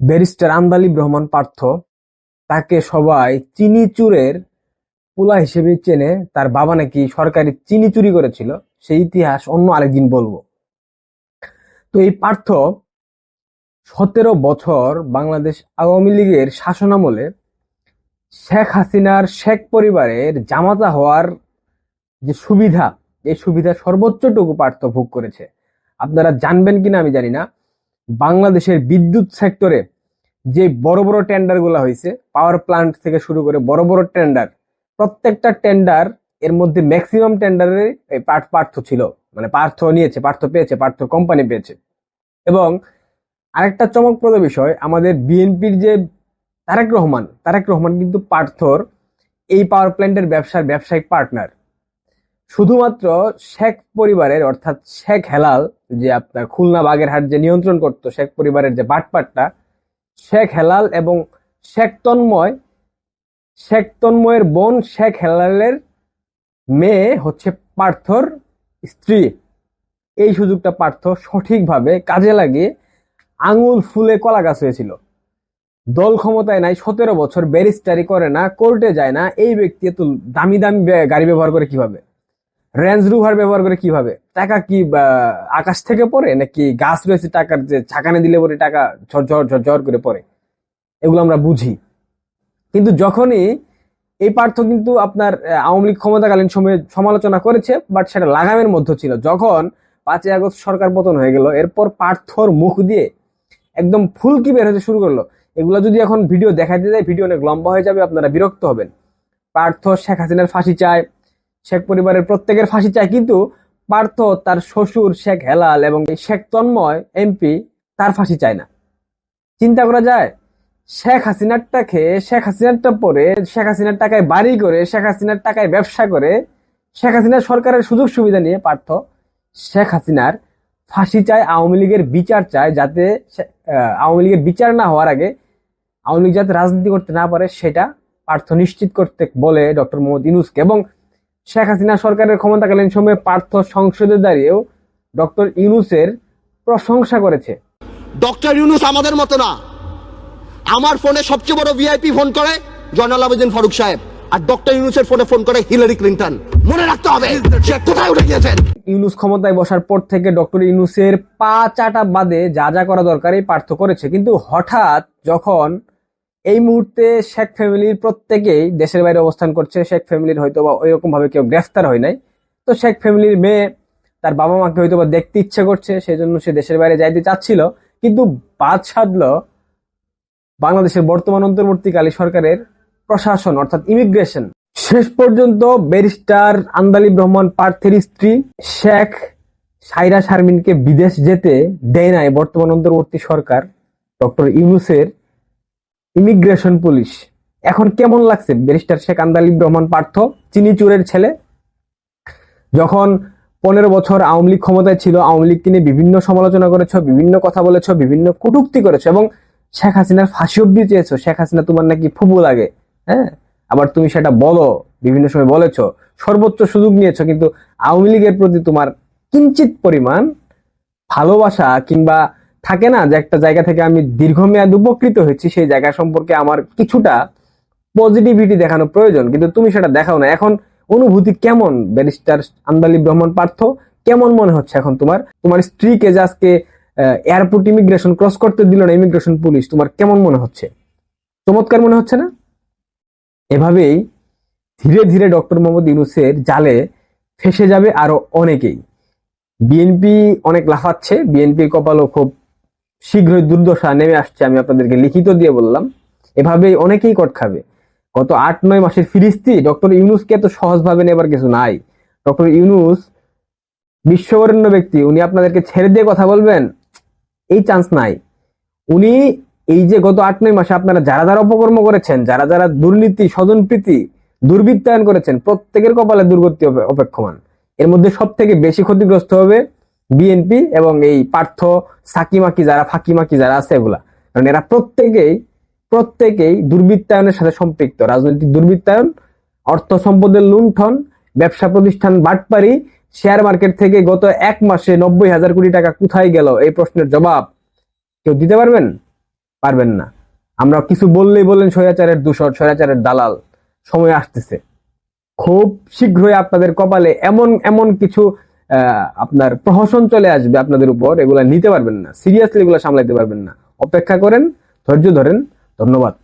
Barrister Andalib Rahman Partha তাকে সবাই চিনি চুরের পোলা হিসেবে চেনে। তার বাবা নাকি সরকারি চিনি চুরি করেছিল। সেই ইতিহাস অন্য আরেকদিন বলব। তো এই পার্থ সতেরো বছর বাংলাদেশ আওয়ামী লীগের শাসনামলে শেখ হাসিনার শেখ পরিবারের জামাতা হওয়ার যে সুবিধা, এই সুবিধা সর্বোচ্চটুকু পার্থ ভোগ করেছে। আপনারা জানবেন কিনা আমি জানি না। বাংলাদেশের বিদ্যুৎ সেক্টরে যে বড় বড় টেন্ডারগুলা হয়েছে পাওয়ার প্লান্ট থেকে শুরু করে বড় বড় টেন্ডার, প্রত্যেকটা টেন্ডার এর মধ্যে ম্যাক্সিমাম টেন্ডারে পার্থ ছিল। মানে পার্থ নিয়েছে, পার্থ পেয়েছে, পার্থ কোম্পানি পেয়েছে। এবং আরেকটা চমকপ্রদ বিষয়, আমাদের বিএনপির যে তারেক রহমান তারেক রহমান কিন্তু পার্থর এই পাওয়ার প্ল্যান্টের ব্যবসার ব্যবসায়িক পার্টনার শুধুমাত্র শেখ পরিবারের, অর্থাৎ শেখ হেলাল যে আপনার খুলনা বাগেরহাট যে নিয়ন্ত্রণ করত শেখ পরিবারের যে বাটপাটটা, শেখ হেলাল এবং শেখ তন্ময়, শেখ তন্ময়ের বোন শেখ হেলালের মেয়ে হচ্ছে পার্থর স্ত্রী। এই সুযোগটা পার্থ সঠিকভাবে কাজে লাগিয়ে আঙুল ফুলে কলা গাছ হয়েছিল। দল ক্ষমতায় নাই, সতেরো বছর ব্যারিস্টারি করে না, কোর্টে যায় না, এই ব্যক্তি এত দামি দামি গাড়ি ব্যবহার করে কীভাবে? রেঞ্জ রুভার ব্যবহার করে কীভাবে? টাকা কি আকাশ থেকে পড়ে? নাকি গাছ রয়েছে টাকার যে ছাকানে দিলে পরে টাকা ঝর ঝর ঝর ঝর করে পড়ে? এগুলো আমরা বুঝি। কিন্তু যখনই এই পার্থ কিন্তু আপনার আওয়ামী লীগ ক্ষমতাকালীন সময়ে সমালোচনা করেছে বাট সেটা লাগামের মধ্যে ছিল। যখন পাঁচই আগস্ট সরকার পতন হয়ে গেল, এরপর পার্থর মুখ দিয়ে একদম ফুলকি বের হতে শুরু করল। এগুলো যদি এখন ভিডিও দেখাতে যায় ভিডিও অনেক লম্বা হয়ে যাবে, আপনারা বিরক্ত হবেন। পার্থ শেখ হাসিনার ফাঁসি চায় শেখ পরিবারের প্রত্যেকের ফাঁসি চায়, কিন্তু পার্থ তার শ্বশুর শেখ হেলাল এবং শেখ তন্ময় এমপি তার ফাঁসি চায় না। চিন্তা করা যায়, শেখ হাসিনারটা খেয়ে শেখ হাসিনারটা পরে, শেখ হাসিনার টাকায় বাড়ি করে, শেখ হাসিনার টাকায় ব্যবসা করে, শেখ হাসিনার সরকারের সুযোগ সুবিধা নিয়ে পার্থ শেখ হাসিনার ফাঁসি চায়, আওয়ামী লীগের বিচার চায় যাতে আওয়ামী লীগের বিচার না হওয়ার আগে আওয়ামী লীগ যাতে রাজনীতি করতে না পারে, সেটা পার্থ নিশ্চিত করতে বলে ডক্টর মোহাম্মদ ইনুসকে এবং শেখ হাসিনা সরকারের ক্ষমতাকালীন সময়ে পার্থ সংসদে দাঁড়িয়েও ডক্টর ইউনুসের প্রশংসা করেছে। ডক্টর ইউনুস আমাদের মতো না। আমার ফোনে সবচেয়ে বড় ভিআইপি ফোন করে জয়নাল আবেদিন ফারুক সাহেব। আর ডক্টর ইউনুসের ফোনে ফোন করে হিলারি ক্লিন্টন। মনে রাখতে হবে সে কোথায় উঠে গিয়েছেন ইউনুস ক্ষমতায় বসার পর থেকে ডক্টর ইউনুসের পা চাটা বাদে যা যা করা দরকার এই পার্থ করেছে। কিন্তু হঠাৎ যখন এই মুহূর্তে শেখ ফ্যামিলির প্রত্যেকেই দেশের বাইরে অবস্থান করছে। শেখ ফ্যামিলির হয়তো বা ওইরকম ভাবে কেউ গ্রেফতার হয় নাই। তো শেখ ফ্যামিলির মেয়ে, তার বাবা মাকে হয়তো বা দেখতে ইচ্ছে করছে সেই জন্য সে দেশের বাইরে যাইতে চাচ্ছিল। কিন্তু বাদ সাধলো বাংলাদেশের বর্তমান অন্তর্বর্তীকালী সরকারের প্রশাসন, অর্থাৎ ইমিগ্রেশন। শেষ পর্যন্ত ব্যারিস্টার আন্দালিব রহমান পার্থের স্ত্রী শেখ সাইরা শারমিনকে বিদেশ যেতে দেয় নাই বর্তমান অন্তর্বর্তী সরকার ডক্টর ইউনুসের। Immigration police. এখন কেমন লাগছে? ব্যারিস্টার শেখ আন্দালিব রহমান পার্থ, চিনি চুরের ছেলে? যখন পনেরো বছর আওয়ামী লীগ ক্ষমতায় ছিল, আওয়ামী লীগকে নিয়ে বিভিন্ন সমালোচনা করেছ, বিভিন্ন কথা বলেছ, বিভিন্ন কটূক্তি করেছ এবং শেখ হাসিনার ফাঁসি অব্দি চেয়েছো। শেখ হাসিনা তোমার নাকি ফুবু লাগে হ্যাঁ? আবার তুমি সেটা বলো, বিভিন্ন সময় বলেছ, সর্বোচ্চ সুযোগ নিয়েছো, কিন্তু আওয়ামী লীগের প্রতি তোমার কিঞ্চিত পরিমাণ ভালোবাসা কিংবা থাকে না যে একটা জায়গা থেকে আমি দীর্ঘমেয়াদ উপকৃত হয়েছি, সেই জায়গা সম্পর্কে আমার কিছুটা পজিটিভিটি দেখানো প্রয়োজন। কিন্তু তুমি সেটা দেখাও না। এখন অনুভূতি কেমন? ব্যারিস্টার আন্দালি রহমান পার্থ, কেমন মনে হচ্ছে এখন তোমার? তোমার স্ত্রীকে যে আজকে এয়ারপোর্ট ইমিগ্রেশন ক্রস করতে দিল না ইমিগ্রেশন পুলিশ তোমার কেমন মনে হচ্ছে? চমৎকার মনে হচ্ছে না? এভাবেই ধীরে ধীরে ডক্টর মোহাম্মদ ইউনুসের জালে ফেসে যাবে আরও অনেকেই। বিএনপি অনেক লাফাচ্ছে, বিএনপির কপালও খুব শীঘ্রই দুর্দশা নেমে আসছে, আমি আপনাদেরকে লিখিত দিয়ে বললাম। এভাবেই অনেকেই কট খাবে। গত আট, নয় মাসের ফিরিস্তি, ডক্টর ইউনুসকে এত সহজভাবে নেবার কিছু নাই। ডক্টর ইউনুস, বিশ্ববরেণ্য ব্যক্তি, উনি আপনাদেরকে ছেড়ে দিয়ে কথা বলবেন? এই চান্স নাই। উনি এই যে গত আট, নয় মাসে আপনারা যারা যারা অপকর্ম করেছেন, যারা যারা দুর্নীতি, স্বজনপ্রীতি, দুর্বৃত্তায়ন করেছেন, প্রত্যেকের কপালে দুর্গতি অপেক্ষমান। এর মধ্যে সব থেকে বেশি ক্ষতিগ্রস্ত হবে বিএনপি এবং এই পার্থ সাকিমাকি যারা, ফাঁকিমাকি যারা আছে এগুলা। কারণ এরা প্রত্যেকেই প্রত্যেকেই দুর্বৃত্তায়নের সাথে সম্পৃক্ত। রাজনৈতিক দুর্বৃত্তায়ন, অর্থ সম্পদের লুণ্ঠন, ব্যবসা প্রতিষ্ঠান বাটপারি শেয়ার মার্কেট থেকে গত এক মাসে নব্বই হাজার কোটি টাকা কোথায় গেল? এই প্রশ্নের জবাব কেউ দিতে পারবেন? পারবেন না। আমরা কিছু বললেই বললেন স্বৈরাচারের দূষণ, স্বৈরাচারের দালাল। সময় আসতেছে। খুব শীঘ্রই আপনাদের কপালে এমন এমন কিছু আপনার প্রহসন চলে আসবে আপনাদের উপর, এগুলা নিতে পারবেন না। সিরিয়াসলি এগুলো সামলাইতে পারবেন না। অপেক্ষা করেন, ধৈর্য ধরেন। ধন্যবাদ।